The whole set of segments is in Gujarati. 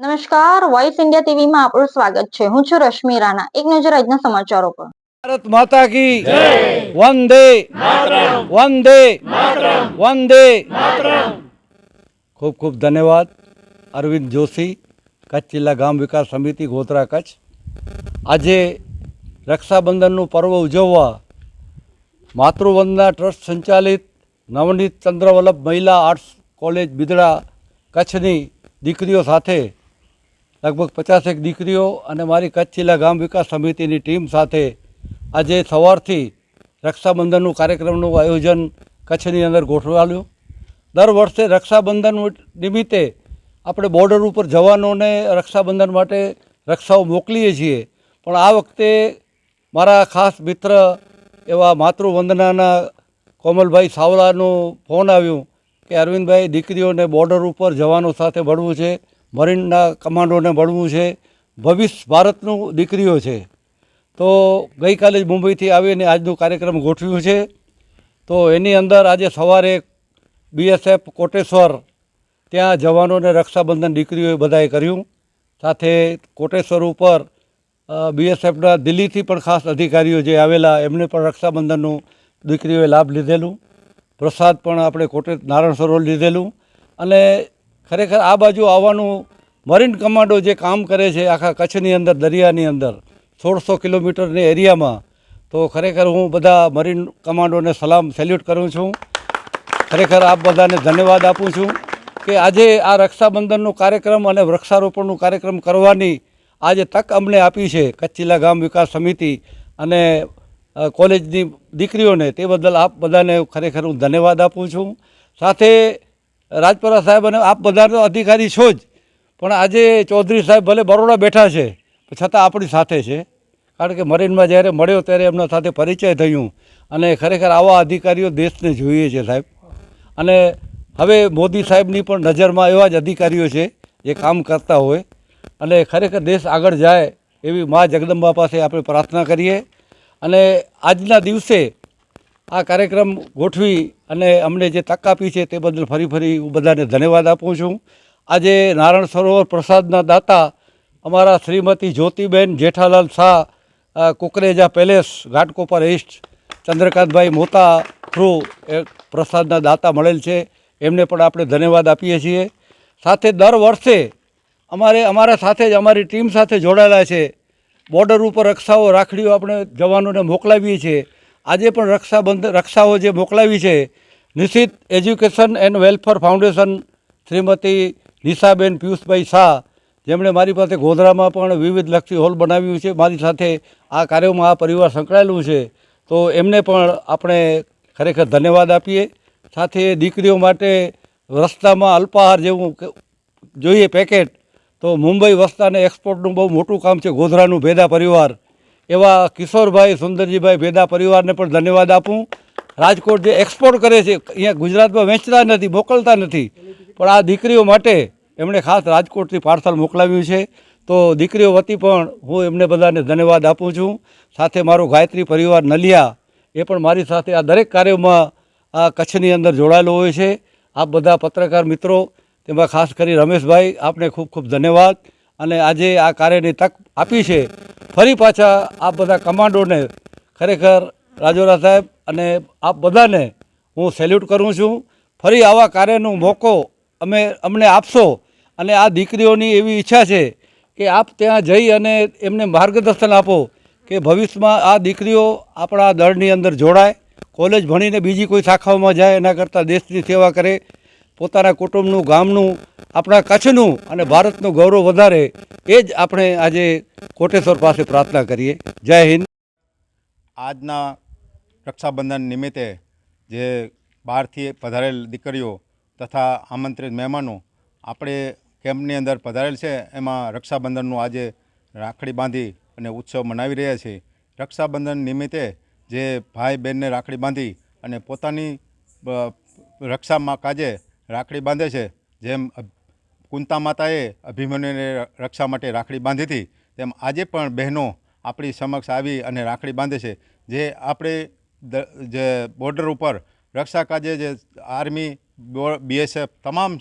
નમસ્કાર વોઇસ ઇન્ડિયા ટીવીમાં આપણું સ્વાગત છે. હું છું રશ્મિ રાણા. એક નજર આજના સમાચારો પર. ભારત માતા કી. વંદે. વંદે. વંદે. ખૂબ ખૂબ ધન્યવાદ. અરવિંદ જોશી કચ્છ જિલ્લા ગામ વિકાસ સમિતિ ગોધરા કચ્છ. આજે રક્ષાબંધનનું પર્વ ઉજવવા માતૃવંદના ટ્રસ્ટ સંચાલિત નવનીત ચંદ્રવલ્લભ મહિલા આર્ટ્સ કોલેજ બિદડા કચ્છની દીકરીઓ સાથે લગભગ પચાસેક દીકરીઓ અને મારી કચ્છ જિલ્લા ગામ વિકાસ સમિતિની ટીમ સાથે આજે સવારથી રક્ષાબંધનનું કાર્યક્રમનું આયોજન કચ્છની અંદર ગોઠવાયું. દર વર્ષે રક્ષાબંધન નિમિત્તે આપણે બોર્ડર ઉપર જવાનોને રક્ષાબંધન માટે રક્ષાઓ મોકલીએ છીએ. પણ આ વખતે મારા ખાસ મિત્ર એવા માતૃવંદનાના કોમલભાઈ સાવલાનો ફોન આવ્યો કે અરવિંદભાઈ, દીકરીઓને બોર્ડર ઉપર જવાનો સાથે મળવું છે. મરીનના કમાન્ડોને મળવું છે. ભવિષ્ય ભારતનું દીકરીઓ છે. તો ગઈકાલે જ મુંબઈથી આવીને આજનું કાર્યક્રમ ગોઠવ્યું છે. તો એની અંદર આજે સવારે બીએસએફ કોટેશ્વર ત્યાં જવાનોને રક્ષાબંધન દીકરીઓએ બધાએ કર્યું. સાથે કોટેશ્વર ઉપર બીએસએફના દિલ્હીથી પણ ખાસ અધિકારીઓ જે આવેલા, એમને પણ રક્ષાબંધનનું દીકરીઓએ લાભ લીધેલું. પ્રસાદ પણ આપણે કોટે, નારાયણ સરોવર લીધેલું. અને ખરેખર આ બાજુ આવવાનું મરીન કમાન્ડો જે કામ કરે છે આખા કચ્છની અંદર, દરિયાની અંદર, સોળસો કિલોમીટરની એરિયામાં, તો ખરેખર હું બધા મરીન કમાન્ડોને સલામ, સેલ્યુટ કરું છું. ખરેખર આપ બધાને ધન્યવાદ આપું છું કે આજે આ રક્ષાબંધનનો કાર્યક્રમ અને વૃક્ષારોપણનું કાર્યક્રમ કરવાની આજે તક અમને આપી છે કચ્છ જિલ્લા ગામ વિકાસ સમિતિ અને કોલેજની દીકરીઓને. તે બદલ આપ બધાને ખરેખર હું ધન્યવાદ આપું છું. સાથે રાજપરા સાહેબ અને આપ બધા તો અધિકારી છો જ. પણ આજે ચૌધરી સાહેબ ભલે બરોડા બેઠા છે છતાં આપણી સાથે છે. કારણ કે મરીનમાં જ્યારે મળ્યો ત્યારે એમના સાથે પરિચય થયું. અને ખરેખર આવા અધિકારીઓ દેશને જોઈએ છે સાહેબ. અને હવે મોદી સાહેબની પણ નજરમાં એવા જ અધિકારીઓ છે, જે કામ કરતા હોય. અને ખરેખર દેશ આગળ જાય એવી મા જગદંબા પાસે આપણે પ્રાર્થના કરીએ. અને આજના દિવસે આ કાર્યક્રમ ગોઠવી અને અમને જે તક આપી છે તે બદલ ફરી ફરી હું બધાને ધન્યવાદ આપું છું. આજે નારાયણ સરોવર પ્રસાદના દાતા અમારા Shrimati Jyotiben Jethalal Shah Kukreja palace, Ghatkopar east, Chandrakantbhai Mota through એ પ્રસાદના દાતા મળેલ છે. એમને પણ આપણે ધન્યવાદ આપીએ છીએ. સાથે દર વર્ષે અમારે, અમારા સાથે જ, અમારી ટીમ સાથે જોડાયેલા છે. બોર્ડર ઉપર રક્ષાઓ રાખડીઓ આપણે જવાનોને મોકલાવીએ છીએ. આજે પણ રક્ષાબંધન રક્ષાઓ જે મોકલાવી છે, Nishchit Education and Welfare Foundation Shrimati Nishaben Piyushbhai Shah, જેમણે મારી પાસે ગોધરામાં પણ વિવિધ લક્ષી હોલ બનાવ્યું છે, મારી સાથે આ કાર્યોમાં આ પરિવાર સંકળાયેલું છે, તો એમને પણ આપણે ખરેખર ધન્યવાદ આપીએ. સાથે દીકરીઓ માટે રસ્તામાં અલ્પાહાર જેવું જોઈએ પેકેટ, તો મુંબઈ વસ્તાને એક્સપોર્ટનું બહુ મોટું કામ છે ગોધરાનું ભેદા પરિવાર. એવા કિશોરભાઈ, સુંદરજીભાઈ ભેદા પરિવારને પણ ધન્યવાદ આપું. રાજકોટ જે એક્સપોર્ટ કરે છે, અહીંયા ગુજરાતમાં વેચતા નથી, મોકલતા નથી. પણ આ દીકરીઓ માટે એમણે ખાસ રાજકોટથી પાર્સલ મોકલાવ્યું છે. તો દીકરીઓ વતી પણ હું એમને બધાને ધન્યવાદ આપું છું. સાથે મારો ગાયત્રી પરિવાર નલિયા, એ પણ મારી સાથે આ દરેક કાર્યોમાં આ કચ્છની અંદર જોડાયેલો હોય છે. આપ બધા પત્રકાર મિત્રો, તેમાં ખાસ કરી રમેશભાઈ, આપને ખૂબ ખૂબ ધન્યવાદ. અને આજે આ કાર્યની તક આપી છે. ફરી પાછા આપ બધા કમાન્ડોને ખરેખર રાજોરા સાહેબ અને આપ બધાને હું સેલ્યુટ કરું છું. ફરી આવા કાર્યનો મોકો અમે, અમને આપશો અને આ દીકરીઓની એવી ઈચ્છા છે કે આપ ત્યાં જઈ અને એમને માર્ગદર્શન આપો કે ભવિષ્યમાં આ દીકરીઓ આપણા દળની અંદર જોડાય, કોલેજ ભણીને બીજી કોઈ શાખાઓમાં જાય, એના કરતાં દેશની સેવા કરે પોતાના કુટુંબનું, ગામનું, આપણા કચ્છનું અને ભારતનું ગૌરવ વધારે, એ જ આપણે આજે કોટેશ્વર પાસે પ્રાર્થના કરીએ. જય હિન્દ. આજના રક્ષાબંધન નિમિત્તે જે બહારથી પધારેલ દીકરીઓ તથા આમંત્રિત મહેમાનો આપણે કેમ્પની અંદર પધારેલ છે, એમાં રક્ષાબંધનનું આજે રાખડી બાંધી અને ઉત્સવ મનાવી રહ્યા છે. રક્ષાબંધન નિમિત્તે જે ભાઈ બહેનને રાખડી બાંધી અને પોતાની રક્ષામાં કાજે રાખડી બાંધે છે. જેમ કુંતા માતાએ અભિમન્યુને રક્ષા માટે રાખડી બાંધી હતી, તેમ આજે પણ બહેનો આપણી સમક્ષ આવી અને રાખડી બાંધે છે. જે આપણે જે બોર્ડર ઉપર રક્ષા કાજે જે આર્મી બીએસએફ તમામ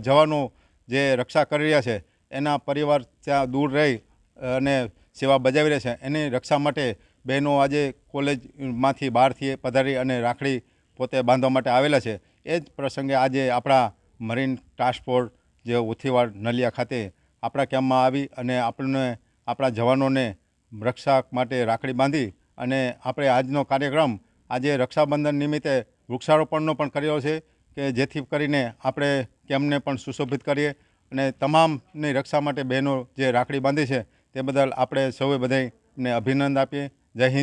જવાનો જે રક્ષા કરી રહ્યા છે, એના પરિવાર ત્યાં દૂર રહી અને સેવા બજાવી રહ્યા છે. એની રક્ષા માટે બહેનો આજે કોલેજમાંથી બહારથી પધારી અને રાખડી પોતે બાંધવા માટે આવેલા છે. એ જ પ્રસંગે આજે આપણા મરીન ટ્રાન્સપોર્ટ જે ઉથીવાડ નલિયા ખાતે આપણા કેમ્પમાં આવી અને આપણને આપણા જવાનોને રક્ષા માટે રાખડી બાંધી અને આપણે આજનો કાર્યક્રમ આજે રક્ષાબંધન નિમિત્તે વૃક્ષારોપણનો પણ કર્યો છે કે જેથી કરીને આપણે કેમને પણ સુશોભિત કરીએ અને તમામની રક્ષા માટે બહેનો જે રાખડી બાંધી છે તે બદલ આપણે સૌએ બધાને અભિનંદન આપીએ. જય હિન્દ.